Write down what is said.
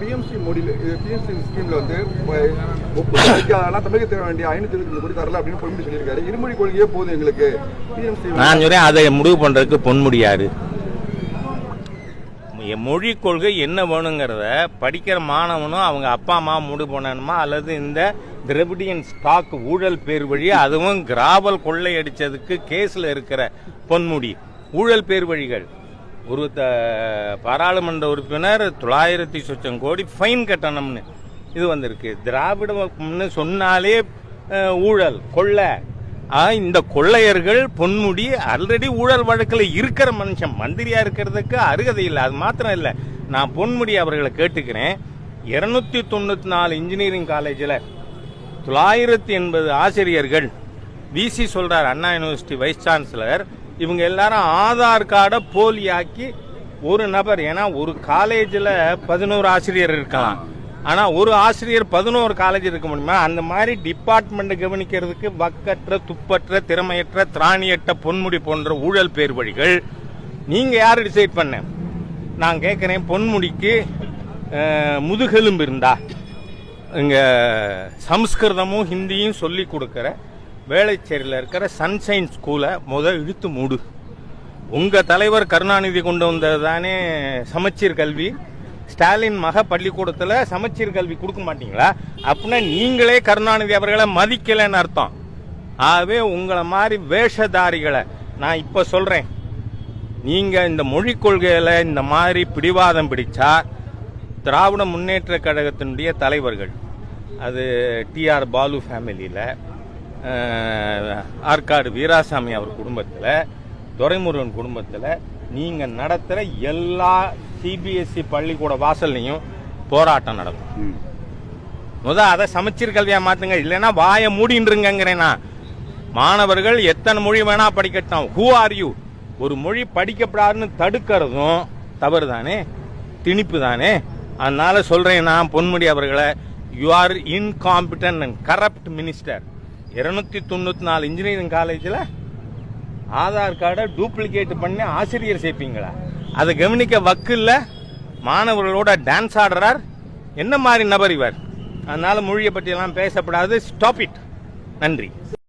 BMC மோடியில் BMC ஸ்கீமில் வந்து ஒப்புதல் தமிழக வேண்டிய ஐநூத்தி இருபத்தி கோடி தரல அப்படின்னு பொன்முடி சொல்லியிருக்காரு. இருமொழி கொள்கையே போதும் எங்களுக்கு. பிஎம்சி நான் சொல்றேன் அதை முடிவு பண்ணுறதுக்கு பொன்முடியாரு என் மொழி கொள்கை என்ன வேணுங்கிறத படிக்கிற மாணவனும் அவங்க அப்பா அம்மா முடிவு பண்ணணுமா அல்லது இந்த திரவிடியன் ஸ்டாக் ஊழல் பேர் வழி அதுவும் கிராவல் கொள்ளையடிச்சதுக்கு கேஸில் இருக்கிற பொன்முடி. ஊழல் பேர் வழிகள். ஒரு த- பாராளுமன்ற உறுப்பினர் தொள்ளாயிரத்தி சொச்சம் கோடி ஃபைன் கட்டணம்னு. இது வந்திருக்கு. திராவிடம்னு சொன்னாலே ஊழல் கொள்ளை. இந்த கொள்ளையர்கள் பொன்முடி ஆல்ரெடி ஊழல் வழக்கில் இருக்கிற மனுஷன். மந்திரியாக இருக்கிறதுக்கு அருகதை இல்லை. அது மாத்திரம் இல்லை. நான் பொன்முடி அவர்களை கேட்டுக்கிறேன். இருநூத்தி தொண்ணூற்றி நாலு இன்ஜினியரிங் காலேஜில் தொள்ளாயிரத்தி எண்பது ஆசிரியர்கள் விசி சொல்கிறார் அண்ணா யூனிவர்சிட்டி வைஸ் சான்சலர் இவங்க எல்லாரும் ஆதார் கார்டை போலியாக்கி ஒரு நபர் ஏன்னா ஒரு காலேஜில் பதினோரு ஆசிரியர் இருக்கலாம். ஆனால் ஒரு ஆசிரியர் பதினோரு காலேஜ் இருக்க முடியுமா? அந்த மாதிரி டிபார்ட்மெண்ட் கவனிக்கிறதுக்கு வக்கற்ற துப்பற்ற திறமையற்ற திராணியற்ற பொன்முடி போன்ற ஊழல் பேர் வழிகள் நீங்கள் யார் டிசைட் பண்ண? நான் கேட்குறேன் பொன்முடிக்கு முதுகெலும்பு இருந்தா. இங்கே சம்ஸ்கிருதமும் ஹிந்தியும் சொல்லி கொடுக்குற வேளச்சேரியில் இருக்கிற சன்ஷைன் ஸ்கூலை முத இழுத்து மூடு. உங்கள் தலைவர் கருணாநிதி கொண்டு வந்தது தானே சமச்சீர் கல்வி? ஸ்டாலின் மக பள்ளிக்கூடத்தில் சமச்சீர் கல்வி கொடுக்க மாட்டீங்களா? அப்படின்னா நீங்களே கருணாநிதி அவர்களை மதிக்கலைன்னு அர்த்தம். ஆகவே உங்களை மாதிரி வேஷதாரிகளை நான் இப்போ சொல்கிறேன் நீங்கள் இந்த மொழிக் கொள்கையில் இந்த மாதிரி பிடிவாதம் பிடிச்சா திராவிட முன்னேற்ற கழகத்தினுடைய தலைவர்கள் அது டிஆர் பாலு ஃபேமிலியில் ஆற்காடு வீராசாமி அவர் குடும்பத்தில் துரைமுருகன் குடும்பத்தில் நீங்கள் நடத்துகிற எல்லா சிபிஎஸ்சி பள்ளிக்கூட வாசல்லையும் போராட்டம் நடக்கும். முத அதை சமச்சீர் கல்வியா மாத்துங்க. இல்லைன்னா வாயை மூடின்றுங்கிறேனா மாணவர்கள் எத்தனை மொழி வேணா படிக்கட்டும். ஹூ ஆர் யூ ஒரு மொழி படிக்கப்படாதுன்னு தடுக்கிறதும் தவறு தானே திணிப்பு தானே அதனால சொல்றேன் நான் பொன்முடி அவர்களை. You are incompetent and corrupt minister இருநூத்தி தொண்ணூத்தி நாலு இன்ஜினியரிங் காலேஜில் ஆதார் கார்டை டூப்ளிகேட் பண்ணி ஆசிரியர் சேர்ப்பீங்களா? அதை கவனிக்க வக்கு மாணவர்களோட டான்ஸ் ஆடுறார். என்ன மாதிரி நபர் இவர்? அதனால மொழியை பற்றியெல்லாம் பேசப்படாது. ஸ்டாப் இட் நன்றி.